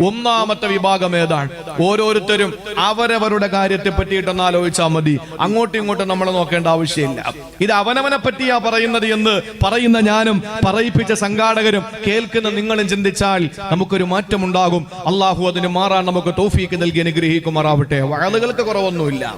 ഒന്നാമത്തെ വിഭാഗം ഏതാണ്? ഓരോരുത്തരും അവരവരുടെ കാര്യത്തെ പറ്റിയിട്ടൊന്ന് ആലോചിച്ചാൽ മതി. അങ്ങോട്ടും ഇങ്ങോട്ടും നമ്മൾ നോക്കേണ്ട ആവശ്യമില്ല. ഇത് അവനവനെ പറ്റിയാ പറയുന്നത് എന്ന് പറയുന്ന ഞാനും പറയിപ്പിച്ച സംഘാടകരും കേൾക്കുന്ന നിങ്ങളും ചിന്തിച്ചാൽ നമുക്കൊരു മാറ്റം ഉണ്ടാകും അള്ളാഹു അതിന് മാറാൻ നമുക്ക് തോഫീക്ക് നൽകി അനുഗ്രഹിക്കുമാറാവട്ടെ. വഴലുകൾക്ക് കുറവൊന്നുമില്ല.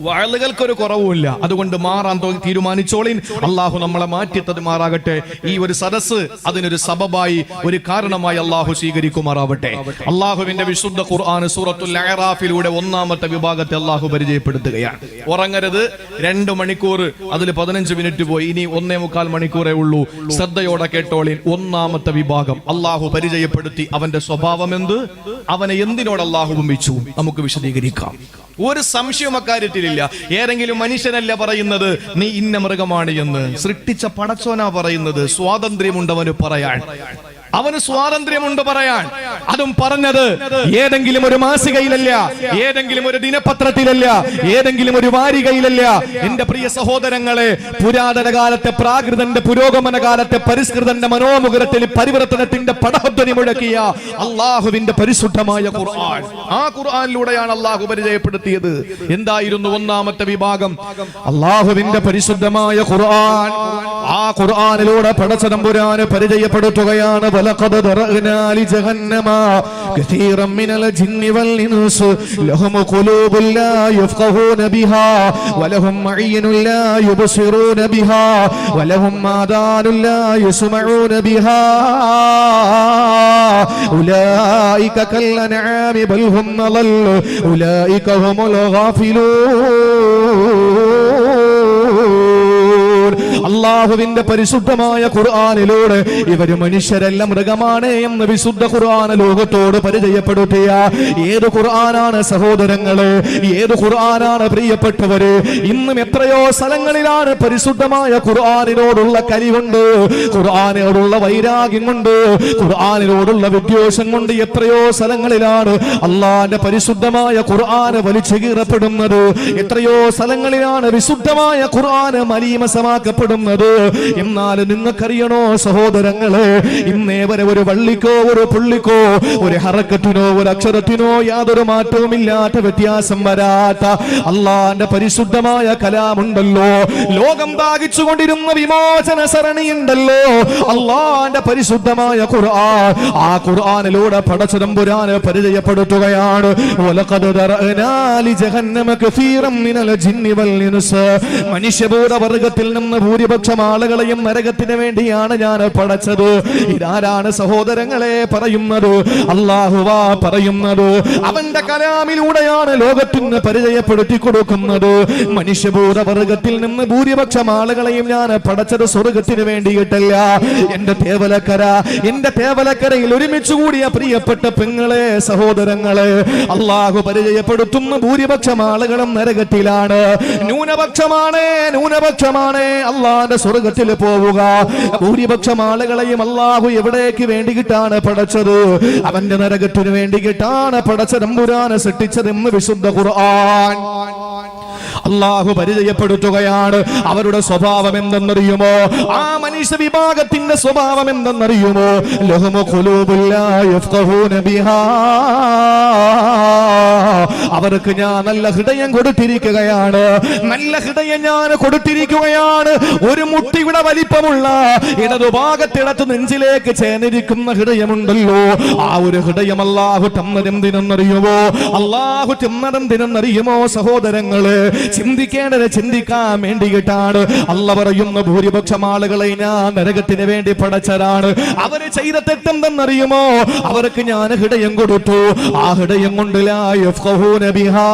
വഴലുകൾക്കൊരു കുറവുമില്ല. അതുകൊണ്ട് മാറാൻ തീരുമാനിച്ചോളിൻ. അള്ളാഹു നമ്മളെ മാറ്റിത്തത് മാറാകട്ടെ. ഈ ഒരു സദസ് അതിനൊരു സബബായി ഒരു കാരണമായി അള്ളാഹു സ്വീകരിക്കുമാറാവട്ടെ. അള്ളാഹുവിന്റെ വിശുദ്ധ ഖുർആൻ സൂറത്തുൽ അഹ്റാഫിലൂടെ ഒന്നാമത്തെ വിഭാഗത്തെ അള്ളാഹു പരിചയപ്പെടുത്തുകയാണ്. ഉറങ്ങരുത്. രണ്ട് മണിക്കൂർ അതിൽ പതിനഞ്ച് മിനിറ്റ് പോയി. ഇനി ഒന്നേ മുക്കാൽ മണിക്കൂറേ ഉള്ളൂ. ശ്രദ്ധയോടെ കേട്ടോളിൻ ഒന്നാമത്തെ വിഭാഗം. അള്ളാഹു പരിചയപ്പെടുത്തി അവന്റെ സ്വഭാവം എന്ത്? അവനെ എന്തിനോട് അള്ളാഹു ഉപമിച്ചു നമുക്ക് വിശദീകരിക്കാം. ഒരു സംശയവും അക്കാര്യത്തിലില്ല. ഏതെങ്കിലും മനുഷ്യനല്ല പറയുന്നത് നീ ഇന്ന മൃഗമാണ് എന്ന്. സൃഷ്ടിച്ച പടച്ചോനാ പറയുന്നത് സ്വാതന്ത്ര്യമുണ്ടവന് പറയാൻ. അവന് സ്വാതന്ത്ര്യമുണ്ട് പറയാൻ. അതും പറഞ്ഞത് ഏതെങ്കിലും ഒരു മാസികയിലല്ല ഏതെങ്കിലും ഒരു ദിനപത്രത്തിലല്ല ഏതെങ്കിലും ഒരു വാരികയിലല്ല. എന്റെ പ്രിയ സഹോദരങ്ങളെ പുരാതന കാലത്തെ പ്രാകൃതന്റെ പുരോഗമന കാലത്തെ പരിഷ്കൃതന്റെ മനോമുഖരത്തിൽ പരിവർത്തനത്തിന്റെ പടഹധ്വനി മുഴക്കിയ അള്ളാഹുവിന്റെ പരിശുദ്ധമായ ഖുർആൻ. ആ ഖുർആനിലൂടെയാണ് അള്ളാഹു പരിചയപ്പെടുത്തിയത്. എന്തായിരുന്നു ഒന്നാമത്തെ വിഭാഗം? അള്ളാഹുവിന്റെ പരിശുദ്ധമായ ഖുർആൻ. ആ ഖുർആനിലൂടെ പടച്ചതമ്പുരാന് പരിചയപ്പെടുത്തുകയാണ്. ഉലൈക അള്ളാഹുവിന്റെ പരിശുദ്ധമായ ഖുർആാനിലൂടെ ഇവർ മനുഷ്യരെല്ലാം മൃഗമാണ് എന്ന് വിശുദ്ധ ഖുർആൻ ലോകത്തോട് പരിചയപ്പെടുത്തിയ. ഏത് ഖുർആനാണ് സഹോദരങ്ങൾ? ഏത് ഖുർആനാണ് പ്രിയപ്പെട്ടവര്? ഇന്നും എത്രയോ സ്ഥലങ്ങളിലാണ് പരിശുദ്ധമായ ഖുർആാനിനോടുള്ള കലിവുണ്ട് ഖുർആാനോടുള്ള വൈരാഗ്യം കൊണ്ട് ഖുർആാനിനോടുള്ള വിദ്വേഷം കൊണ്ട് എത്രയോ സ്ഥലങ്ങളിലാണ് അള്ളാന്റെ പരിശുദ്ധമായ ഖുർആാന് വലിച്ചു കീറപ്പെടുന്നത് എത്രയോ സ്ഥലങ്ങളിലാണ് വിശുദ്ധമായ ഖുർആാന് മലീമസമാക്കപ്പെടുന്നത്. എന്നാൽ നിങ്ങൾക്കറിയണോ സഹോദരങ്ങളെ ഇന്നേ വരെ ഒരു വള്ളിക്കോ ഒരു പുള്ളിക്കോ ഒരു ഹറക്കത്തിനോ ഒരു അക്ഷരത്തിനോ യാതൊരു മാറ്റവുമില്ലാത്ത വ്യത്യാസം വരാത്ത അള്ളാന്റെ പരിശുദ്ധമായ കലാമുണ്ടല്ലോ. ലോകം ദാഹിച്ചുകൊണ്ടിരുന്ന വിമോചന സരണിയുണ്ടല്ലോ. അള്ളാന്റെ പരിശുദ്ധമായ ഖുർആൻ ആ ഖുർആനിലൂടെ പടച്ചതമ്പുരാന് പരിചയപ്പെടുത്തുകയാണ്. വലഖദ് ദറഅനാ ലിജഹന്നമ കസീറൻ മിനൽ ജിന്നി വൽ ഇൻസ്. മനുഷ്യഭൂത വർഗത്തിൽ നിന്ന് ഭൂരിപക്ഷം ആളുകളെയും നരകത്തിന് വേണ്ടിയാണ് ഞാൻ പടച്ചത്. ഇതാരാണ് സഹോദരങ്ങളെ പറയുന്നത്? അള്ളാഹുവാ പറയുന്നത്. അവന്റെ കലാമിലൂടെയാണ് ലോകത്തിന് പരിചയപ്പെടുത്തി കൊടുക്കുന്നത്. മനുഷ്യഭൂത വർഗത്തിൽ നിന്ന് ഭൂരിപക്ഷം ആളുകളെയും ഞാൻ പടച്ചത് സ്വർഗത്തിന് വേണ്ടിയിട്ടല്ല. എന്റെ തേവലക്കര എന്റെ തേവലക്കരയിൽ ഒരുമിച്ച് കൂടിയ പ്രിയപ്പെട്ട പെങ്ങളെ സഹോദരങ്ങളെ അള്ളാഹു പരിചയപ്പെടുത്തുന്ന ഭൂരിപക്ഷം ആളുകളും നരകത്തിലാണ്. ന്യൂനപക്ഷമാണ് ന്യൂനപക്ഷമാണ്. അള്ളാന്റെ സ്വർഗത്തിൽ പോവുക. ഭൂരിപക്ഷം ആളുകളെയും അള്ളാഹു എവിടേക്ക് വേണ്ടിയിട്ടാണ് പടച്ചത്? അവന്റെ നരകത്തിന് വേണ്ടിയിട്ടാണ് പടച്ചതമ്പുരാനെ സൃഷ്ടിച്ചതെന്ന് വിശുദ്ധ ഖുർആൻ. അള്ളാഹു പരിചയപ്പെടുത്തുകയാണ്. അവരുടെ സ്വഭാവം എന്തെന്നറിയുമോ? ആ മനുഷ്യ വിഭാഗത്തിന്റെ സ്വഭാവം എന്തെന്നറിയുമോ? അവർക്ക് ഞാൻ നല്ല ഹൃദയം കൊടുത്തിരിക്കുകയാണ്. നല്ല ഹൃദയം ഞാൻ കൊടുത്തിരിക്കുകയാണ്. ഒരു മുട്ടിയുടെ വലിപ്പമുള്ള ഇടതുഭാഗത്തിടത്ത് നെഞ്ചിലേക്ക് ചേർന്നിരിക്കുന്ന ഹൃദയമുണ്ടല്ലോ. ആ ഒരു ഹൃദയം അള്ളാഹു തന്നതെന്തിനെന്നറിയുമോ? അള്ളാഹു തിന്നതെന്തിനെന്നറിയുമോ സഹോദരങ്ങൾ? ചിന്തിക്കേണ്ടത് ചിന്തിക്കാൻ വേണ്ടിയിട്ടാണ്. അല്ല പറയുന്ന ഭൂരിപക്ഷം ആളുകളെ ഞാൻ നരകത്തിന് വേണ്ടി പടച്ചതാണ് അവർ ചെയ്ത തെറ്റെന്തെന്നറിയുമോ? അവർക്ക് ഞാൻ ഹൃദയം കൊടുത്തു. ആ ഹൃദയം കൊണ്ട് ലാ യഫ്ഖഹൂന ബിഹാ.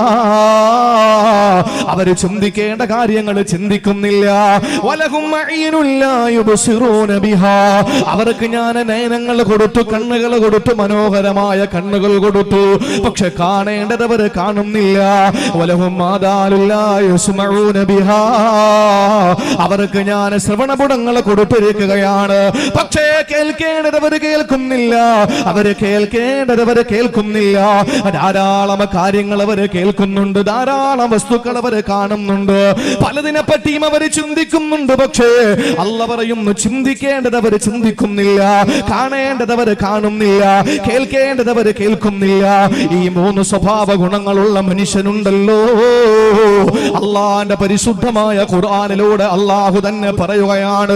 അവർ ചിന്തിക്കേണ്ട കാര്യങ്ങൾ ചിന്തിക്കുന്നില്ല. അവർക്ക് ഞാൻ നയനങ്ങൾ കൊടുത്തു കണ്ണുകൾ കൊടുത്തു മനോഹരമായ കണ്ണുകൾ കൊടുത്തു. പക്ഷെ കാണേണ്ടത് അവർ കാണുന്നില്ല. വലഹും മാതാലുല്ല. അവർക്ക് ഞാൻ ശ്രവണപുടങ്ങൾ കൊടുത്തിരിക്കുകയാണ്. പക്ഷേ കേൾക്കേണ്ടത് അവർ കേൾക്കുന്നില്ല. അവർ കേൾക്കേണ്ടത് അവർ കേൾക്കുന്നില്ല. ധാരാളം കാര്യങ്ങൾ അവർ കേൾക്കുന്നുണ്ട്. ധാരാളം വസ്തുക്കൾ അവർ കാണുന്നുണ്ട്. പലതിനെ പറ്റിയും അവർ ചിന്തിക്കുന്നുണ്ട്. പക്ഷേ അല്ല പറയുന്നു ചിന്തിക്കേണ്ടത് അവർ ചിന്തിക്കുന്നില്ല. കാണേണ്ടത് അവർ കാണുന്നില്ല. കേൾക്കേണ്ടത് അവർ കേൾക്കുന്നില്ല. ഈ മൂന്ന് സ്വഭാവ ഗുണങ്ങളുള്ള മനുഷ്യനുണ്ടല്ലോ. അള്ളാന്റെ പരിശുദ്ധമായ ഖുർആാനിലൂടെ അള്ളാഹു തന്നെ പറയുകയാണ്.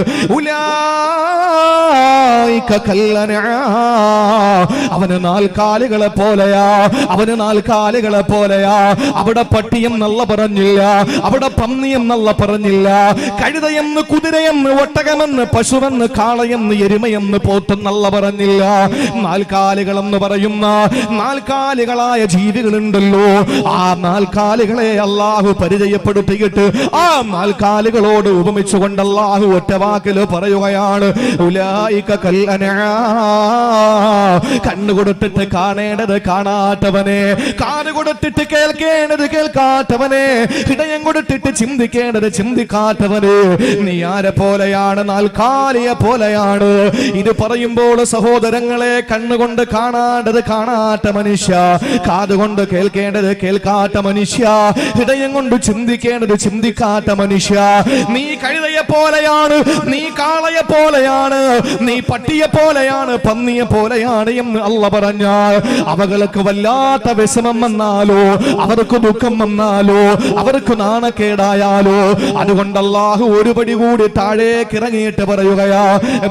അവന് നാൽക്കാലികളെ പോലെയാ അവന് നാൽക്കാലികളെ പോലെയാ അവിടെ പട്ടിയെന്നല്ല പറഞ്ഞില്ല അവിടെ പന്നിയെന്നല്ല പറഞ്ഞില്ല കഴുതയെന്ന് കുതിരയെന്ന് ഒട്ടകമെന്ന് പശുവെന്ന് കാളയെന്ന് എരുമയെന്ന് പോത്തെന്നല്ല പറഞ്ഞില്ല നാൽക്കാലികളെന്ന് പറയുന്ന നാൽക്കാലികളായ ജീവികളുണ്ടല്ലോ ആ നാൽക്കാലികളെ അള്ളാഹു പരിചയപ്പെടുത്തിയിട്ട് ആ മാൽക്കാലുകളോട് ഉപമിച്ചുകൊണ്ട് അള്ളാഹു ഒറ്റ വാക്കിൽ പറയുകയാണ് കണ്ണുകൊടുത്തിട്ട് കാണേണ്ടത് കാണാത്തവനെ കാത് കൊടുത്തിട്ട് കേൾക്കേണ്ടത് കേൾക്കാത്തവനെ ഹൃദയം കൊടുത്തിട്ട് ചിന്തിക്കേണ്ടത് ചിന്തിക്കാത്തവനെ. നീ ആരെ പോലെയാണ്? നാൽക്കാലിയെ പോലെയാണ്. ഇത് പറയുമ്പോൾ സഹോദരങ്ങളെ കണ്ണുകൊണ്ട് കാണാണ്ടത് കാണാത്ത മനുഷ്യ കാതുകൊണ്ട് കേൾക്കേണ്ടത് കേൾക്കാത്ത മനുഷ്യ ഹൃദയം കൊണ്ട് ചിന്തിക്കേണ്ടത് ചിന്തിക്കാത്ത മനുഷ്യ. നീ കഴുതയെ പോലെയാണ് നീ കാളയെ പോലെയാണ് നീ പട്ടിയെ പോലെയാണ് പന്നിയെ പോലെയാണ് എന്ന് അല്ല പറഞ്ഞാൽ അവകൾക്ക് വല്ലാത്ത വിഷമം വന്നാലോ അവർക്ക് ദുഃഖം വന്നാലോ അവർക്ക് നാണക്കേടായാലോ അതുകൊണ്ട് അള്ളാഹു ഒരുപടി കൂടി താഴേക്ക് ഇറങ്ങിയിട്ട് പറയുകയാ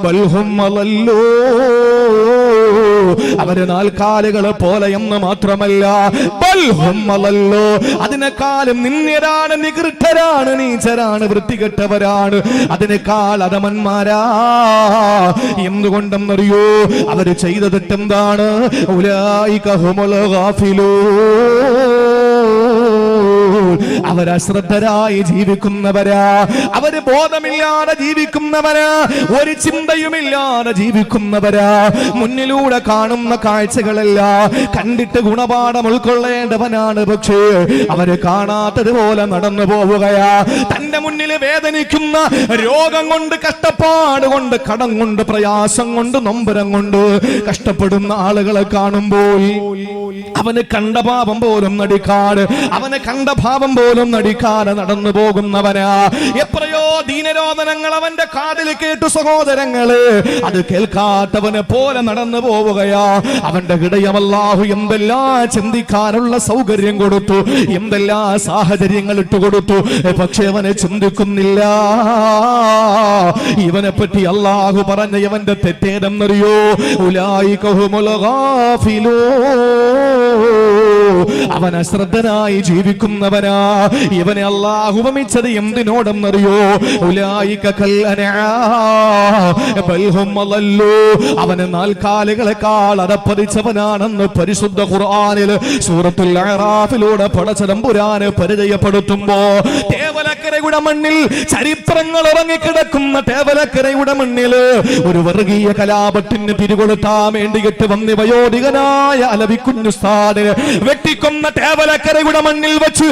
ബൽഹുമ്മലല്ലോ അവർ നാൽക്കാലുകളെ പോലെ എന്ന് മാത്രമല്ല അതിനെക്കാളും അതിനേക്കാളും നിന്ദ്യരാണ് നികൃഷ്ടരാണ് നീചരാണ് വൃത്തികെട്ടവരാണ്. അതിനേക്കാൾ അധമന്മാരാ. എന്തുകൊണ്ടെന്നറിയോ? അവർ ചെയ്ത തെറ്റെന്താണ് ഉലായിക ഹുമുൽ ഗാഫിലൂൻ. അവരശ്രദ്ധരായി ജീവിക്കുന്നവരാ. അവർ ബോധമില്ലാതെ ജീവിക്കുന്നവരാ. ഒരു ചിന്തയുമില്ലാതെ ജീവിക്കുന്നവരാ. മുന്നിലൂടെ കാണുന്ന കാഴ്ചകളല്ല കണ്ടിട്ട് ഗുണപാഠം ഉൾക്കൊള്ളേണ്ടവനാണ് പക്ഷേ അവർ കാണാത്തതുപോലെ നടന്നു പോവുകയാ. തന്റെ മുന്നിൽ വേദനിക്കുന്ന രോഗം കൊണ്ട് കഷ്ടപ്പാട് കൊണ്ട് കടം കൊണ്ട് പ്രയാസം കൊണ്ട് നൊമ്പരം കൊണ്ട് കഷ്ടപ്പെടുന്ന ആളുകളെ കാണുമ്പോൾ അവന് കണ്ട പാപം പോലും നടിക്കാട്. അവന് കണ്ട ഭാവം പോലും നടിക്കാതെ നടന്നു പോകുന്നവനാ. എത്രയോ ദീനരോധനങ്ങൾ അവന്റെ കാതിൽ കേട്ടു സഹോദരങ്ങൾ. അത് കേൾക്കാത്തവനെ പോലെ നടന്നു പോവുകയാ. അവന്റെ ഹൃദയമല്ലാഹു എന്തെല്ലാം ചിന്തിക്കാനുള്ള സൗകര്യം കൊടുത്തു. എന്തെല്ലാം സാഹചര്യങ്ങൾ ഇട്ടു കൊടുത്തു. പക്ഷെ അവനെ ചിന്തിക്കുന്നില്ല. ഇവനെ പറ്റി അള്ളാഹു പറഞ്ഞ ഇവന്റെ തെറ്റേതെന്നറിയോ? ഉലായി അവൻ അശ്രദ്ധനായി ജീവിക്കുന്നവനാ. ഇവനെ അള്ളാഹു ഉപമിച്ചത് എന്തിനോടെന്നറിയോ. അവന് നാൽക്കാലുകളെക്കാൾ അടപ്പതിച്ചവനാണെന്ന് പരിശുദ്ധ ഖുർആാനിൽ സൂറത്തുൽ അറാഫിലൂടെ പടച്ചതമ്പുരാന് പരിചയപ്പെടുത്തുമ്പോ തേവലക്കരയുടെ മണ്ണിൽ ചരിത്രങ്ങൾ ഇറങ്ങിക്കിടക്കുന്ന തേവലക്കരയുടെ മണ്ണിൽ ഒരു വർഗീയ കലാപത്തിന് പിരികൊളുത്താൻ വേണ്ടിയിട്ട് വന്നി വയോധികനായ അലവിക്കുഞ്ഞുസ്ഥാന് വെട്ടിക്കൊന്ന തേവലക്കരയുടെ മണ്ണിൽ വെച്ച്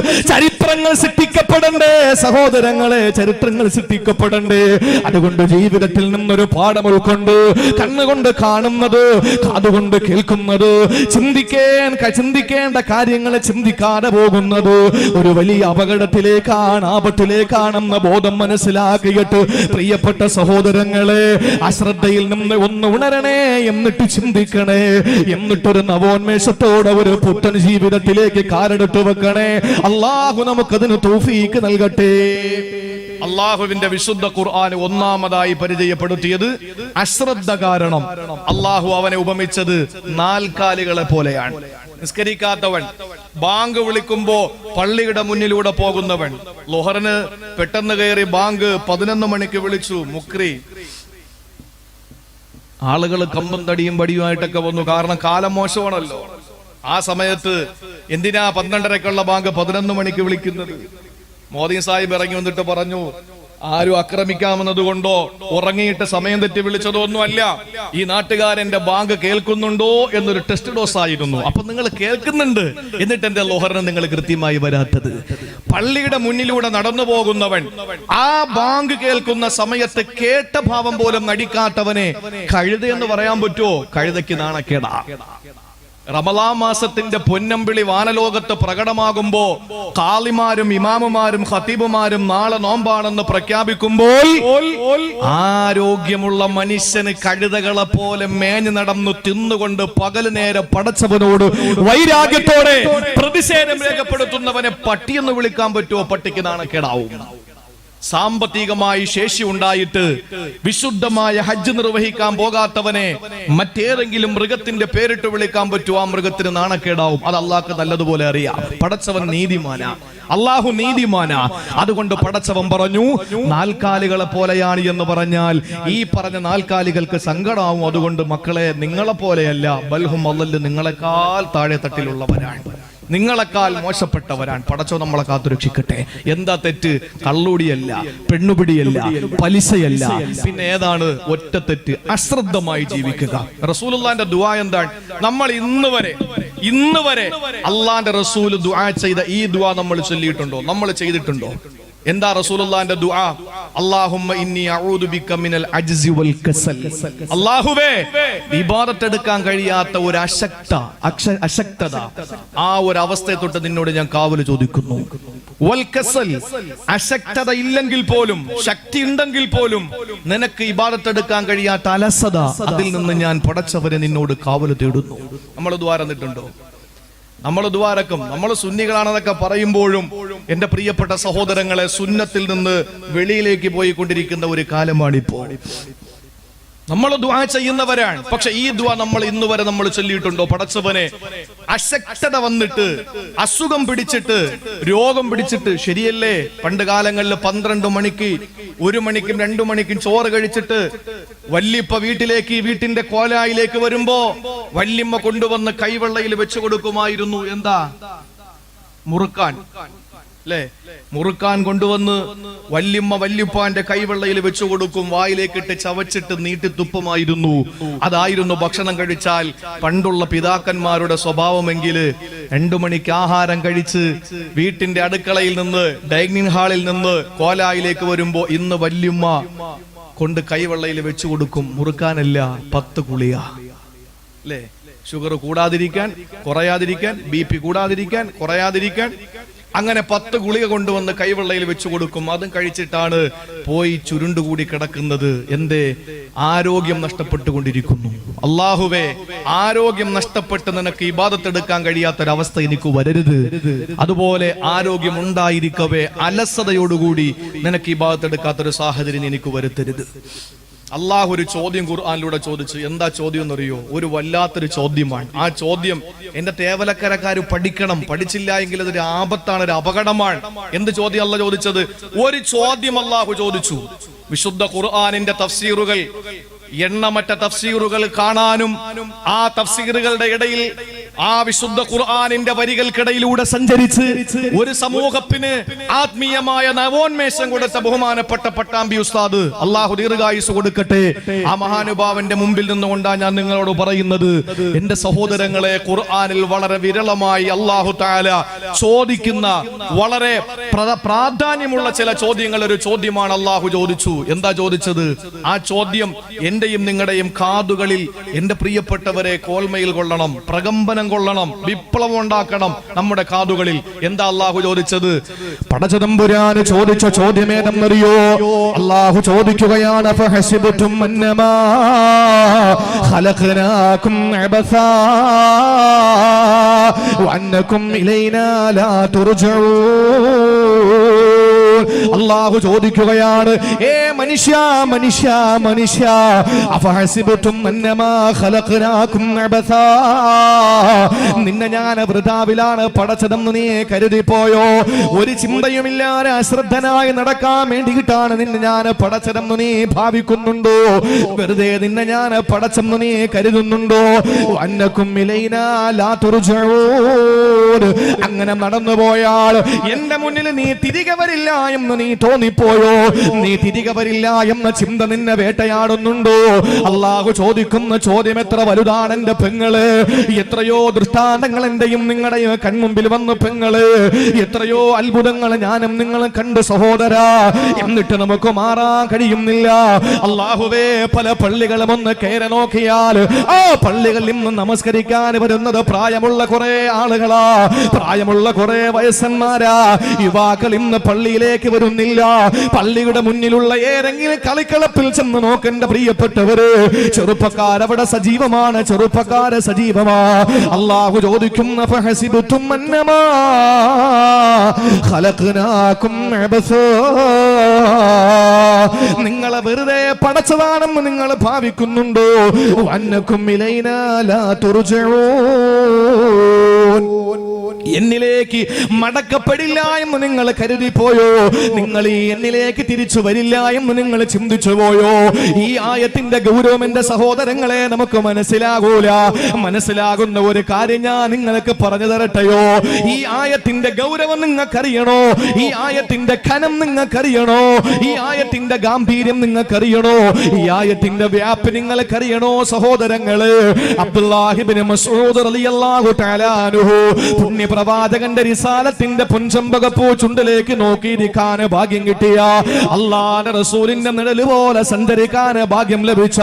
ചരിത്രങ്ങൾ സൃഷ്ടിക്കപ്പെടണ്ടേ? സഹോദരങ്ങളെ ചരിത്രങ്ങൾ സൃഷ്ടിക്കപ്പെടണ്ടേ? അതുകൊണ്ട് ജീവിതത്തിൽ നിന്നൊരു പാഠം ഉൾക്കൊണ്ട് കണ്ണുകൊണ്ട് കാണുന്നത് കാതുകൊണ്ട് കേൾക്കുന്നത് ചിന്തിക്കാൻ ചിന്തിക്കേണ്ട കാര്യങ്ങളെ ചിന്തിക്കാതെ പോകുന്നത് ഒരു വലിയ അപകടത്തിലേക്കാണ് ആപത്തിലേക്കാണെന്ന ബോധം മനസ്സിലാക്കിയിട്ട് പ്രിയപ്പെട്ട സഹോദരങ്ങളെ അശ്രദ്ധയിൽ നിന്ന് ഒന്ന് ഉണരണേ എന്നിട്ട് ചിന്തിക്കണേ. എന്നിട്ടൊരു നവോന്മേഷത്തോടെ ഒരു പുത്തൻ ജീവിതത്തിലേക്ക് കാലെടുത്ത് വെക്കണേ. അള്ളാഹു നമുക്കതിന് തൗഫീക്ക് നൽകട്ടെ. അള്ളാഹുവിന്റെ വിശുദ്ധ ഖുർആൻ ഒന്നാമതായി പരിചയപ്പെടുത്തിയത് അശ്രദ്ധ കാരണം. അള്ളാഹു അവനെ ഉപമിച്ചത് നാൽക്കാലികളെ പോലെയാണ്. നിസ്കരിക്കാത്തവൻ ബാങ്ക് വിളിക്കുമ്പോ പള്ളിയുടെ മുന്നിലൂടെ പോകുന്നവൻ ലോഹറിന് പെട്ടെന്ന് കയറി ബാങ്ക് പതിനൊന്ന് മണിക്ക് വിളിച്ചു മുക്രി. ആളുകൾ കമ്പും തടിയും പടിയുമായിട്ടൊക്കെ വന്നു. കാരണം കാലം മോശമാണല്ലോ. ആ സമയത്ത് എന്തിനാ പന്ത്രണ്ടരക്കുള്ള ബാങ്ക് പതിനൊന്ന് മണിക്ക് വിളിക്കുന്നത്? മോദി സാഹിബ് ഇറങ്ങി വന്നിട്ട് പറഞ്ഞു ആരും ആക്രമിക്കാമെന്നത് കൊണ്ടോ? ഉറങ്ങിയിട്ട് സമയം തെറ്റി വിളിച്ചതോ ഒന്നുമല്ല. ഈ നാട്ടുകാരന്റെ ബാങ്ക് കേൾക്കുന്നുണ്ടോ? എന്നൊരു ടെസ്റ്റ് ഡോസ് ആയിരുന്നു. അപ്പൊ നിങ്ങൾ കേൾക്കുന്നുണ്ട്. എന്നിട്ട് എന്റെ ലോഹറിന് നിങ്ങൾ കൃത്യമായി വരാത്തത്? പള്ളിയുടെ മുന്നിലൂടെ നടന്നു പോകുന്നവൻ ആ ബാങ്ക് കേൾക്കുന്ന സമയത്ത് കേട്ട ഭാവം പോലും നടിക്കാത്തവനെ കഴുത എന്ന് പറയാൻ പറ്റുമോ? കഴുതയ്ക്ക് നാണക്കേടാ. റമലാ മാസത്തിന്റെ പൊന്നമ്പിളി വാനലോകത്ത് പ്രകടമാകുമ്പോ കാളിമാരും ഇമാമുമാരും ഖത്തീബുമാരും നാളെ നോമ്പാണെന്ന് പ്രഖ്യാപിക്കുമ്പോൾ ആരോഗ്യമുള്ള മനുഷ്യന് കഴുതകളെ പോലെ മേഞ്ഞു നടന്നു തിന്നുകൊണ്ട് പകൽ നേരെ പടച്ചവനോട് വൈരാഗ്യത്തോടെ പ്രതിഷേധം രേഖപ്പെടുത്തുന്നവനെ പട്ടിയെന്ന് വിളിക്കാൻ പറ്റുമോ? പട്ടിക്ക് നാണക്കേടാവും. സാമ്പത്തികമായി ശേഷി ഉണ്ടായിട്ട് വിശുദ്ധമായ ഹജ്ജ് നിർവഹിക്കാൻ പോകാത്തവനെ മറ്റേതെങ്കിലും മൃഗത്തിന്റെ പേരിട്ട് വിളിക്കാൻ പറ്റുമോ? ആ മൃഗത്തിന് നാണക്കേടാവും. അത് അള്ളാഹ്ക്ക് നല്ലതുപോലെ അറിയാം. പടച്ചവൻ നീതിമാന. അള്ളാഹു നീതിമാന. അതുകൊണ്ട് പടച്ചവൻ പറഞ്ഞു നാൽക്കാലികളെ പോലെയാണ് എന്ന് പറഞ്ഞാൽ ഈ പറഞ്ഞ നാൽക്കാലികൾക്ക് സങ്കടാവും. അതുകൊണ്ട് മക്കളെ നിങ്ങളെ പോലെയല്ല ബൽഹും അല്ലല് നിങ്ങളെക്കാൾ താഴെ തട്ടിലുള്ളവരാണ് നിങ്ങളെക്കാൾ മോശപ്പെട്ടവരാണ്. പടച്ചോ നമ്മളെ കാത്തു രക്ഷിക്കട്ടെ. എന്താ തെറ്റ്? കള്ളൂടിയല്ല പെണ്ണുപിടിയല്ല പലിശയല്ല. പിന്നെ ഏതാണ് ഒറ്റ തെറ്റ്? അശ്രദ്ധമായി ജീവിക്കുക. റസൂലുള്ളാന്റെ ദുആ എന്താണ്? നമ്മൾ ഇന്ന് വരെ ഇന്ന് വരെ അള്ളാന്റെ റസൂൽ ദുആ ചെയ്ത ഈ ദുആ നമ്മൾ ചൊല്ലിയിട്ടുണ്ടോ? നമ്മൾ ചെയ്തിട്ടുണ്ടോ? എന്താ റസൂലുള്ളാന്റെ ദുആ? അല്ലാഹുമ്മ ഇന്നി അഊദു ബിക മിനൽ അജ്സി വൽ കസൽ. അല്ലാഹുവേ ഇബാദത്ത് എടുക്കാൻ കഴിയാത്ത ഒരു അശക്ത അശക്തത ആ ഒരു അവസ്ഥയെ തൊട്ട് നിന്നോട് ഞാൻ കാവൽ ചോദിക്കുന്നു. വൽ കസൽ അശക്തത ഇല്ലെങ്കിൽ പോലും ശക്തി ഉണ്ടെങ്കിൽ പോലും നിനക്ക് ഇബാദത്ത് എടുക്കാൻ കഴിയാത്ത അലസത അതിൽ നിന്ന് ഞാൻ പടച്ചവരെ നിന്നോട് കാവൽ തേടുന്നു. നമ്മൾ ദ്വാരന്നിട്ടുണ്ടോ നമ്മൾ ദ്വാരക്കും നമ്മൾ സുന്നികളാണെന്നൊക്കെ പറയുമ്പോഴും എന്റെ പ്രിയപ്പെട്ട സഹോദരങ്ങളെ സുന്നത്തിൽ നിന്ന് വെളിയിലേക്ക് പോയിക്കൊണ്ടിരിക്കുന്ന ഒരു കാലമാണിപ്പോ നമ്മൾ ദ്വാ ചെയ്യുന്നവരാണ്. പക്ഷെ ഈ ദ്വാ നമ്മൾ ഇന്ന് വരെ നമ്മൾ ചൊല്ലിയിട്ടുണ്ടോ? പടച്ചവനെ അശക്തത വന്നിട്ട് അസുഖം പിടിച്ചിട്ട് രോഗം പിടിച്ചിട്ട് ശരിയല്ലേ? പണ്ട് കാലങ്ങളിൽ പന്ത്രണ്ട് മണിക്ക് ഒരു മണിക്കും രണ്ടു മണിക്കും ചോറ് കഴിച്ചിട്ട് വല്യപ്പ വീട്ടിലേക്ക് വീട്ടിന്റെ കോലായിലേക്ക് വരുമ്പോ വല്ലിമ്മ കൊണ്ടുവന്ന് കൈവെള്ളയിൽ വെച്ചു കൊടുക്കുമായിരുന്നു. എന്താ? മുറുക്കാൻ. അല്ലേ മുറുക്കാൻ കൊണ്ടുവന്ന് വല്യമ്മ വല്യപ്പാന്റെ കൈവെള്ളയിൽ വെച്ചു കൊടുക്കും. വായിലേക്കിട്ട് ചവച്ചിട്ട് നീട്ടി തുപ്പുമായിരുന്നു അതായിരുന്നു ഭക്ഷണം കഴിച്ചാൽ പണ്ടുള്ള പിതാക്കന്മാരുടെ സ്വഭാവമെങ്കിൽ രണ്ടു മണിക്ക് ആഹാരം കഴിച്ച് വീട്ടിന്റെ അടുക്കളയിൽ നിന്ന് ഡൈനിങ് ഹാളിൽ നിന്ന് കോലായിലേക്ക് വരുമ്പോ ഇന്ന് വല്യമ്മ കൊണ്ട് കൈവെള്ളയിൽ വെച്ചു കൊടുക്കും. മുറുക്കാനല്ല പത്ത് കുളിയ. അല്ലേ ഷുഗർ കൂടാതിരിക്കാൻ കുറയാതിരിക്കാൻ ബി പി കൂടാതിരിക്കാൻ കുറയാതിരിക്കാൻ അങ്ങനെ പത്ത് ഗുളിക കൊണ്ടുവന്ന് കൈവെള്ളയിൽ വെച്ചു കൊടുക്കും. അതും കഴിച്ചിട്ടാണ് പോയി ചുരുണ്ടുകൂടി കിടക്കുന്നത്. എന്തേ? ആരോഗ്യം നഷ്ടപ്പെട്ടുകൊണ്ടിരിക്കുന്നു. അള്ളാഹുവേ ആരോഗ്യം നഷ്ടപ്പെട്ട് നിനക്ക് ഇബാദത്തെടുക്കാൻ കഴിയാത്തൊരവസ്ഥ എനിക്ക് വരരുത്. അതുപോലെ ആരോഗ്യം ഉണ്ടായിരിക്കവേ അലസതയോടുകൂടി നിനക്ക് ഇബാദത്തെടുക്കാത്തൊരു സാഹചര്യം എനിക്ക് വരുത്തരുത്. അള്ളാഹു ഒരു ചോദ്യം ഖുർആാനിലൂടെ ചോദിച്ചു എന്താ ചോദ്യം എന്നറിയോ? ഒരു വല്ലാത്തൊരു ചോദ്യമാണ്. ആ ചോദ്യം എന്റെ തേവലക്കരക്കാർ പഠിക്കണം. പഠിച്ചില്ല എങ്കിൽ അതൊരു ആപത്താണ് ഒരു അപകടമാണ്. എന്ത് ചോദ്യം അല്ല ചോദിച്ചത്? ഒരു ചോദ്യം അള്ളാഹു ചോദിച്ചു. വിശുദ്ധ ഖുർആാനിന്റെ തഫ്സീറുകൾ എണ്ണമറ്റ തഫ്സീറുകൾ കാണാനും ആ തഫ്സീറുകളുടെ ഇടയിൽ ആ വിശുദ്ധ ഖുർആാനിന്റെ വരികൾക്കിടയിലൂടെ സഞ്ചരിച്ച് ഒരു സമൂഹത്തിന് ആത്മീയമായ നവോന്മേഷം കൊടുത്ത ബഹുമാനപ്പെട്ട പട്ടാമ്പി ഉസ്താദ് അള്ളാഹു ദീർഘായുസ് കൊടുക്കട്ടെ. ആ മഹാനുഭാവന്റെ മുമ്പിൽ നിന്നുകൊണ്ടാണ് ഞാൻ നിങ്ങളോട് പറയുന്നത്. എന്റെ സഹോദരങ്ങളെ ഖുർആാനിൽ വളരെ വിരളമായി അള്ളാഹു താല ചോദിക്കുന്ന വളരെ പ്രാധാന്യമുള്ള ചില ചോദ്യങ്ങൾ ഒരു ചോദ്യമാണ് അള്ളാഹു ചോദിച്ചു. എന്താ ചോദിച്ചത്? ആ ചോദ്യം എന്റെയും നിങ്ങളുടെയും കാതുകളിൽ എന്റെ പ്രിയപ്പെട്ടവരെ കോൽമയിൽ കൊള്ളണം. പ്രകമ്പനം കൊള്ളണം വിപ്ലവം ഉണ്ടാക്കണം നമ്മുടെ കാതുകളിൽ. എന്താ അള്ളാഹു ചോദിച്ചത്? പടച്ചതമ്പുരാന് ചോദിച്ച ചോദ്യമേതെന്നറിയോ? അള്ളാഹു ചോദിക്കുകയാണ് അന്നമാ ഖലഖനാകും അബസാ അള്ളാഹു ചോദിക്കുകയാണ് ഏ മനുഷ്യ മനുഷ്യ മനുഷ്യ നിന്നെ ഞാൻ വൃതാവിലാണ് പടച്ചതെന്ന് നീ കരുതിപ്പോയോ? ഒരു ചിന്തയുമില്ലാതെ അശ്രദ്ധനായി നടക്കാൻ വേണ്ടിയിട്ടാണ് നിന്നെ ഞാൻ പടച്ചതെന്ന് നീ ഭാവിക്കുന്നുണ്ടോ? വെറുതെ നിന്നെ ഞാൻ പടച്ചെന്ന് നീ കരുതുന്നുണ്ടോ? അന്നക്കും അങ്ങനെ നടന്നു പോയാൾ എന്റെ മുന്നിൽ നീ തിരികെ വരില്ല എന്ന് നീ തോന്നിപ്പോയോ? നീ തിരികെ വരില്ല എന്ന ചിന്ത നിന്നെ വേട്ടയാടുന്നുണ്ടോ? അള്ളാഹു ചോദിക്കുന്ന ചോദ്യം എത്ര വലുതാണ് എന്റെ പെങ്ങൾ? എത്രയോ ദൃഷ്ടാന്തങ്ങൾ എന്റെയും നിങ്ങളുടെയും കൺമുമ്പിൽ വന്ന് പെങ്ങൾ. എത്രയോ അത്ഭുതങ്ങൾ ഞാനും നിങ്ങളും കണ്ട് സഹോദര. എന്നിട്ട് നമുക്ക് മാറാൻ കഴിയുന്നില്ല. അള്ളാഹുവേ പല പള്ളികളും ഒന്ന് കയറി നോക്കിയാൽ ആ പള്ളികളിൽ നിന്ന് നമസ്കരിക്കാൻ വരുന്നത് പ്രായമുള്ള കുറെ ആളുകളാ. പ്രായമുള്ള കുറെ വയസ്സന്മാരാ. യുവാക്കൾ ഇന്ന് പള്ളിയിലേക്ക് വരുന്നില്ല. പള്ളിയുടെ മുന്നിലുള്ള ഏതെങ്കിലും കളിക്കളപ്പിൽ ചെന്ന് നോക്കേണ്ട പ്രിയപ്പെട്ടവര്. ചെറുപ്പക്കാരവിടെ സജീവമാണ്. ചെറുപ്പക്കാര സജീവമാ. അള്ളാഹു ചോദിക്കുന്ന. നിങ്ങളെ വെറുതെ പടച്ചതാണെന്ന് നിങ്ങൾ ഭാവിക്കുന്നുണ്ടോ? വന്നക്കും ഇലൈനാലാ തുറജൂൻ എന്നിലേക്ക് മടക്കപ്പെടില്ല എന്ന് നിങ്ങൾ കരുതിപ്പോയോ? നിങ്ങൾ ഈ എന്നിലേക്ക് തിരിച്ചു വരില്ല എന്ന് നിങ്ങൾ ചിന്തിച്ചു പോയോ ഈ ആയത്തിന്റെ ഗൗരവം എന്റെ സഹോദരങ്ങളെ നമുക്ക് മനസ്സിലാകൂല. മനസ്സിലാകുന്ന ഒരു കാര്യം ഞാൻ നിങ്ങൾക്ക് പറഞ്ഞു തരട്ടെയോ? ഈ ആയത്തിന്റെ ഗൗരവം നിങ്ങൾക്കറിയണോ? ഈ ആയത്തിന്റെ ഖനം നിങ്ങൾക്കറിയണോ? ഈ ആയത്തിന്റെ ഗാംഭീര്യം നിങ്ങൾക്കറിയണോ? ഈ ആയത്തിന്റെ വ്യാപ്തി നിങ്ങൾക്കറിയണോ സഹോദരങ്ങൾ? അബ്ദുല്ലാഹിബിന് മസൂദ് റളിയല്ലാഹു പ്രവാചകന്റെ റിസാലത്തിന്റെ പൂ ചുണ്ടിലേക്ക് നോക്കിയിരിക്കാൻ ഭാഗ്യം കിട്ടിയ അള്ളാന്റെ റസൂലിന്റെ നിഴൽ പോലെ സഞ്ചരിക്കാൻ ഭാഗ്യം ലഭിച്ച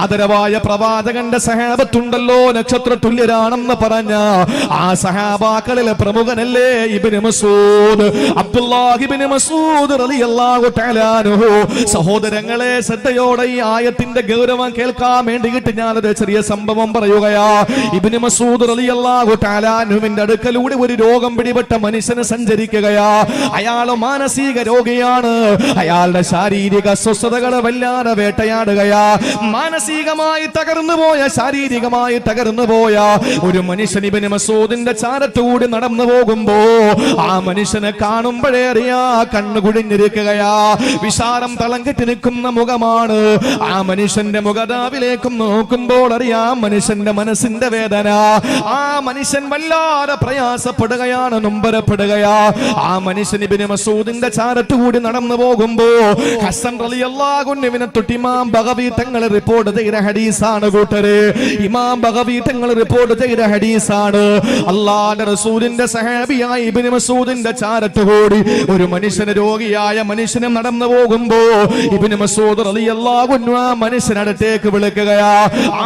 ആദരവായ പ്രവാചകന്റെ സഹാബത്തുണ്ടല്ലോ നക്ഷത്ര തുല്യരാണെന്ന് പറഞ്ഞ ആ സഹാബാക്കളിലെ പ്രമുഖനല്ലേ ഇബിന് മസൂദ്. അബ്ദുല്ലാഹിബിന് മസൂദ് റളിയല്ലാഹു തആല അൻഹു. സഹോദരങ്ങളെ ശ്രദ്ധയോടെ ഈ ആയത്തിന്റെ ഗൗരവം കേൾക്കാൻ വേണ്ടിയിട്ട് ഞാനൊരു ചെറിയ സംഭവം പറയുകയാ. ഇബിന് മസൂദ് റളിയല്ലാഹു തആല അൻഹുവിന്റെ അടുക്കലൂടെ ഒരു രോഗം പിടിപെട്ട മനുഷ്യന് സഞ്ചരിക്കുകയാ. അയാൾ മാനസിക രോഗിയാണ്. അയാളുടെ ശാരീരിക അസ്വസ്ഥതകളെ വല്ലാതെ വേട്ടയാടുകയാ. മാനസികമായി തകർന്നു പോയ ശാരീരികമായി തകർന്നു പോയ ഒരു മനുഷ്യൻ ഇബിന് മസൂദിന്റെ ചാരത്തൂടി നടന്നു പോകുമ്പോ ആ മനുഷ്യനെ കാണുമ്പോഴേ അറിയാ കണ്ണു കുഴിഞ്ഞിരിക്കുകയാ. വിശാലം തളം നിൽക്കുന്ന മുഖമാണ്. ആ മനുഷ്യന്റെ മുഖതാവിലേക്കും നോക്കുമ്പോൾ അറിയാം മനുഷ്യന്റെ മനസ്സിന്റെ വേദന. ആ മനുഷ്യൻ വല്ലാതെ പ്രയാസപ്പെടുകയാണ് നൊമ്പരപ്പെടുകയാ. ആ മനുഷ്യൻ ഇബിന് മസൂദിന്റെ ചാരത്ത് കൂടി നടന്നു പോകുമ്പോ ഹസൻ റളിയല്ലാഹുവിനെ തൊട്ട് ഇമാം ബഗവി തങ്ങൾ റിപ്പോർട്ട് ചെയ്ത ഹദീസാണ് കൂട്ടര്. ഇമാം ബഗവി തങ്ങൾ റിപ്പോർട്ട് ചെയ്ത ഹദീസാണ്. അള്ളാന്റെ റസൂലിന്റെ സഹാബിയായ ഇബിന് മസൂദിന്റെ ചാരത്ത് കൂടി ഒരു മനുഷ്യന് രോഗിയായ മനുഷ്യനും നടന്നു പോകുമ്പോ ഇബിന് മസൂദ് റളിയല്ലാഹു അൻഹു ആ മനുഷ്യനടുത്തേക്ക് വിളിക്കുകയാ.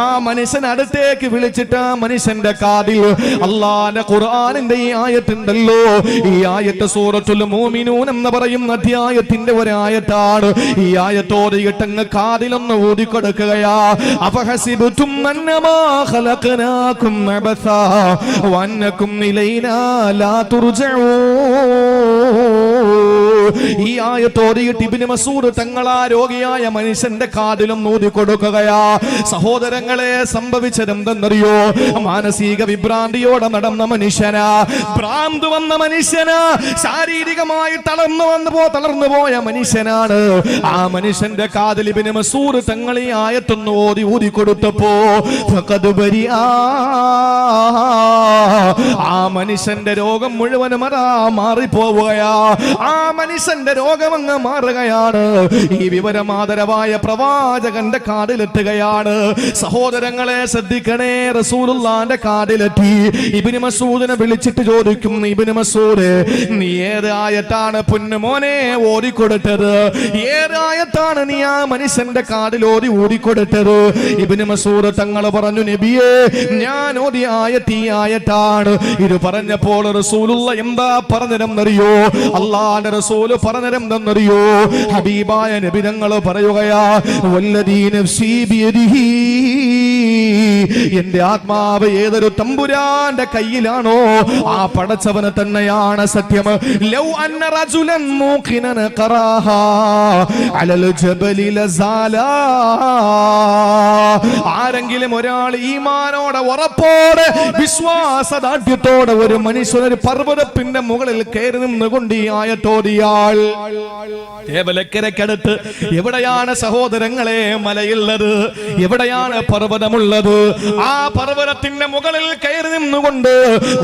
ആ മനുഷ്യനടുത്തേക്ക് വിളിച്ചിട്ട് ആ മനുഷ്യന്റെ കാതിൽ അള്ളാന്റെ ഖുർആനിന്റെ ഈ ആയത്തുണ്ടല്ലോ. ഈ ആയത്ത് സൂറത്തുൽ മോമിനൂൻ എന്ന് പറയുന്ന അധ്യായത്തിന്റെ ഒരായത്താണ്. ഈ ആയത്തോട് ഇട്ടങ്ങ് കാതിലൊന്ന് ഊതിക്കൊടുക്കുകയാ. അഫഹസിബുതും അന്നമാ ഖലഖനാകും അബസാ. വന്നകും ഇലൈനാ ലാ തുർജഊൻ ഈ ആയത്ത് ആയത്തോറിയിട്ട് ഇബിന് മസൂദ് തങ്ങളാ രോഗിയായ മനുഷ്യന്റെ കാതിലും നൂതി കൊടുക്കുകയാ. സഹോദരങ്ങളെ സംഭവിച്ചത് എന്തെന്നറിയോ മാനസിക വിഭ്രാന്തിയോടെ നടന്ന മനുഷ്യനാ. ഭ്രാന്ത് വന്ന മനുഷ്യനാ. ശാരീരികമായി തളർന്നു വന്നു പോ തളർന്നു പോയ മനുഷ്യനാണ്. ആ മനുഷ്യന്റെ കാതിൽ ഇബിന് മസൂദ് തങ്ങൾ ഈ ആയത്തൊന്ന് ഓതി ഊതി കൊടുത്തപ്പോ. ആ. മനുഷ്യന്റെ രോഗം മുഴുവനും അതാ മാറിപ്പോവുകയാ. ആ മനുഷ്യന്റെ രോഗം അങ്ങ് മാറുകയാണ്. ഈ വിവരമാതരവായ പ്രവാചകന്റെ കാടിലെത്തുകയാണ്. സഹോദരങ്ങളെ ശ്രദ്ധിക്കണേ റസൂലുള്ളാന്റെ കാടിലെത്തി. ഇബിന് മസൂദിനെ വിളിച്ചിട്ട് ചോദിക്കും ഇബിന് മസൂദ് നീ ഏത് ആയത്താണ് പൊന്നുമോനെ ഓടിക്കൊടുത്തത്? ഏത് ആയത്താണ് നീ ആ മനുഷ്യന്റെ കാടിൽ ഓടി ഓടിക്കൊടുത്തത് ഇബിന് മസൂദ് തങ്ങൾ പറഞ്ഞു നബിയേ ഞാൻ ഓടി ആയത്ത് ഈ ആയത്താണ്. ഇത് പറഞ്ഞപ്പോൾ റസൂലുള്ള എന്താ പറഞ്ഞതെന്നറിയോ? അള്ളാന്റെ റസൂൽ തന്നറിയോ? ഹബീബായ നബിതങ്ങൾ പറയുകയാ വല്ലദീ നഫ്സീ ബിയദിഹി. എന്റെ ആത്മാവ് ഏതൊരു തമ്പുരാന്റെ കയ്യിലാണോ ആ പടച്ചവന് തന്നെയാണ് സത്യം. ലൗ അന്ന റജുലൻ മൂഖിനൻ ഖറാഹ അലൽ ജബലി ലസാല. ആരെങ്കിലും ഒരാൾ ഈമാനോടെ ഉറപ്പോടെ വിശ്വാസദാർഢ്യത്തോടെ ഒരു മനുഷ്യൻ ഒരു പർവതത്തിന്റെ മുകളിൽ കയറി നിന്നുകൊണ്ട് ഈ ആയത്തോതിയാൾ തേവലക്കരക്കടുത്ത് എവിടെയാണ് സഹോദരങ്ങളെ മലയുള്ളത്? എവിടെയാണ് പർവതമുള്ളത്? ആ പർവതത്തിന്റെ മുകളിൽ കയറി നിന്നുകൊണ്ട്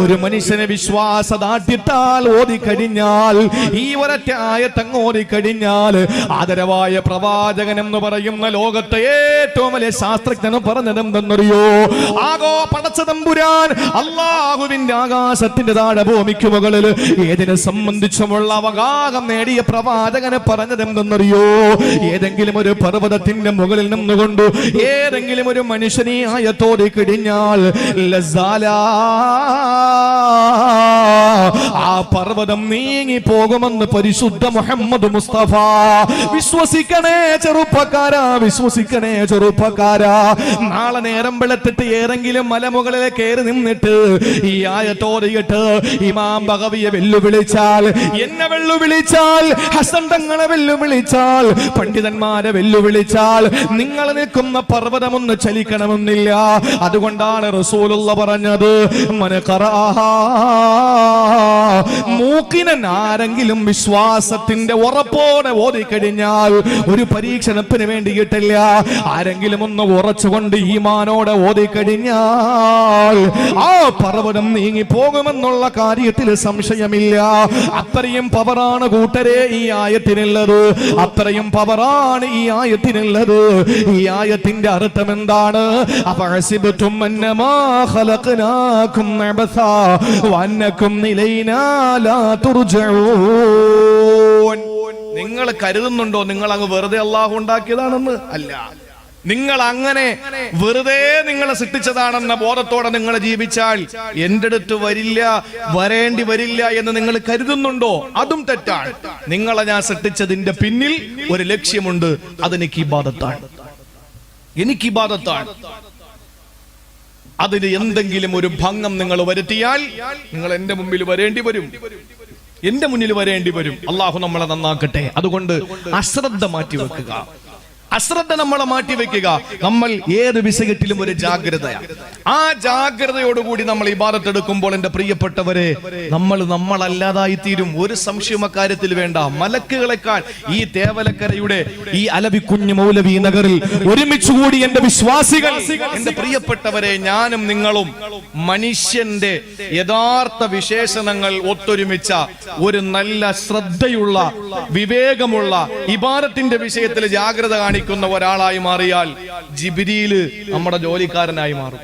ഒരു മനുഷ്യന് വിശ്വാസദാഠ്യത്താൽ ഓതിക്കഴിഞ്ഞാൽ ഈ ഒരറ്റ ആയത്തങ്ങ് ഓതിക്കഴിഞ്ഞാൽ ആദരവായ പ്രവാചകൻ എന്ന് പറയുന്ന ലോകത്തെ ഏറ്റവും വലിയ ശാസ്ത്രജ്ഞനും പറഞ്ഞതെന്തെന്നറിയോ? ആകോ പടച്ച തമ്പുരാൻ അള്ളാഹുവിന്റെ ആകാശത്തിന്റെ താഴെ ഭൂമിക്ക് മുകളിൽ ഏതിനെ സംബന്ധിച്ചുമുള്ള അവകാശം നേടിയ പ്രവാചകന് പറഞ്ഞതെന്തെന്നറിയോ? ഏതെങ്കിലും ഒരു പർവതത്തിന്റെ മുകളിൽ നിന്നുകൊണ്ട് ഏതെങ്കിലും ഒരു മനുഷ്യനെ ആയത്തോടെ കിടിഞ്ഞാൽ ആ പർവതം നീങ്ങി പോകുമെന്ന് പരിശുദ്ധ മുഹമ്മദ് മുസ്തഫ. വിശ്വസിക്കണേ ചെറുപ്പക്കാരാ വിശ്വസിക്കണേ ചെറുപ്പക്കാരാ. നാളെ നേരം വെളുത്തിട്ട് ഏതെങ്കിലും മലമുകളിലെ കയറി നിന്നിട്ട് ഈ ആയത്തോറിയിട്ട് ഇമാം ഭഗവിയെ വെല്ലുവിളിച്ചാൽ എന്നെ വെല്ലുവിളിച്ചാൽ ഹസൻ തങ്ങളെ വെല്ലുവിളിച്ചാൽ പണ്ഡിതന്മാരെ വെല്ലുവിളിച്ചാൽ നിങ്ങൾ നിൽക്കുന്ന പർവതമൊന്ന് ചലിക്കണമെന്നില്ല. അതുകൊണ്ടാണ് റസൂലുള്ള പറഞ്ഞത് മനക്കറാഹാ മൂക്കിനൻ ആരെങ്കിലും വിശ്വാസത്തിന്റെ ഉറപ്പോടെ ഓതിക്കഴിഞ്ഞാൽ ഒരു പരീക്ഷണത്തിന് വേണ്ടിയിട്ടില്ല ആരെങ്കിലും ഒന്ന് ഉറച്ചുകൊണ്ട് ഈമാനോടെ ഓതിക്കഴിഞ്ഞാൽ ആ പർവതം നീങ്ങി പോകുമെന്നുള്ള കാര്യത്തിൽ സംശയമില്ല. അത്രയും പവറാണ് കൂട്ടരെ ഈ ആയത്തിനുള്ളത്. അത്രയും പവറാണ് ഈ ആയത്തിനുള്ളത്. ഈ ആയത്തിന്റെ അർത്ഥം എന്താണ്? അബസാ വന്നക്കും തുർജഊൻ നിങ്ങൾ കരുതുന്നുണ്ടോ നിങ്ങൾ അങ്ങ് വെറുതെ അള്ളാഹു ഉണ്ടാക്കിയതാണെന്ന്? അല്ല. നിങ്ങൾ അങ്ങനെ വെറുതെ നിങ്ങളെ സൃഷ്ടിച്ചതാണെന്ന ബോധത്തോടെ നിങ്ങൾ ജീവിച്ചാൽ എന്റെ അടുത്ത് വരില്ല വരേണ്ടി വരില്ല എന്ന് നിങ്ങൾ കരുതുന്നുണ്ടോ? അതും തെറ്റാണ്. നിങ്ങളെ ഞാൻ സൃഷ്ടിച്ചതിന്റെ പിന്നിൽ ഒരു ലക്ഷ്യമുണ്ട്. അതെനിക്ക് ഈ ബാധത്താണ് എനിക്ക് ഇബാദത്താണ് അതിന് എന്തെങ്കിലും ഒരു ഭംഗം നിങ്ങൾ വരുത്തിയാൽ നിങ്ങൾ എന്റെ മുമ്പിൽ വരേണ്ടി വരും. എന്റെ മുന്നിൽ വരേണ്ടി വരും. അള്ളാഹു നമ്മളെ നന്നാക്കട്ടെ. അതുകൊണ്ട് അശ്രദ്ധ മാറ്റി വെക്കുക അശ്രദ്ധ നമ്മളെ മാറ്റി വെക്കുക. നമ്മൾ ഏത് വിസകറ്റിലും ഒരു ജാഗ്രതയാണ് ആ ജാഗ്രതയോടുകൂടി നമ്മൾ ഇബാദത്ത് എടുക്കുമ്പോൾ എന്റെ പ്രിയപ്പെട്ടവരെ നമ്മൾ നമ്മളല്ലാതായി തീരും. ഒരു സംശയം അക്കാര്യത്തിൽ വേണ്ട. മലക്കുകളെക്കാൾ ഈ തേവലക്കരയുടെ ഈ അലവിക്കുഞ്ഞ് മൗലവി നഗറിൽ ഒരുമിച്ച് കൂടി എന്റെ വിശ്വാസികൾ എന്റെ പ്രിയപ്പെട്ടവരെ ഞാനും നിങ്ങളും മനുഷ്യന്റെ യഥാർത്ഥ വിശേഷണങ്ങൾ ഒത്തൊരുമിച്ച ഒരു നല്ല ശ്രദ്ധയുള്ള വിവേകമുള്ള ഇബാരത്തിന്റെ വിഷയത്തിൽ ജാഗ്രത കാണിക്കുന്ന ഒരാളായി മാറിയാൽ ജിബിരിയിൽ നമ്മുടെ ജോലിക്കാരനായി മാറും.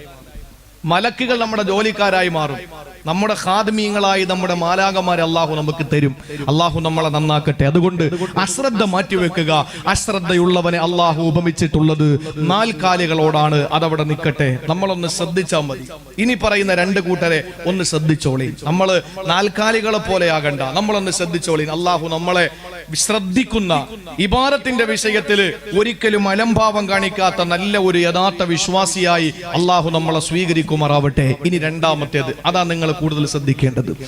മലക്കുകൾ നമ്മുടെ ജോലിക്കാരായി മാറും. നമ്മുടെ ഖാദ്മീങ്ങളായി നമ്മുടെ മാലാകമാരെ അള്ളാഹു നമുക്ക് തരും. അള്ളാഹു നമ്മളെ നന്നാക്കട്ടെ. അതുകൊണ്ട് അശ്രദ്ധ മാറ്റിവെക്കുക. അശ്രദ്ധയുള്ളവനെ അള്ളാഹു ഉപമിച്ചിട്ടുള്ളത് നാൽക്കാലികളോടാണ്. അതവിടെ നിൽക്കട്ടെ. നമ്മളൊന്ന് ശ്രദ്ധിച്ചാൽ മതി. ഇനി പറയുന്ന രണ്ട് കൂട്ടരെ ഒന്ന് ശ്രദ്ധിച്ചോളി നമ്മൾ നാൽക്കാലികളെ പോലെ ആകണ്ട. നമ്മളൊന്ന് ശ്രദ്ധിച്ചോളി അള്ളാഹു നമ്മളെ ശ്രദ്ധിക്കുന്ന ഇബാരത്തിന്റെ വിഷയത്തിൽ ഒരിക്കലും അലംഭാവം കാണിക്കാത്ത നല്ല ഒരു യഥാർത്ഥ വിശ്വാസിയായി അള്ളാഹു നമ്മളെ സ്വീകരിക്കുമാറാവട്ടെ. ഇനി രണ്ടാമത്തേത്. അതാ നിങ്ങൾ കൂടുതൽ ശ്രദ്ധിക്കേണ്ടത്.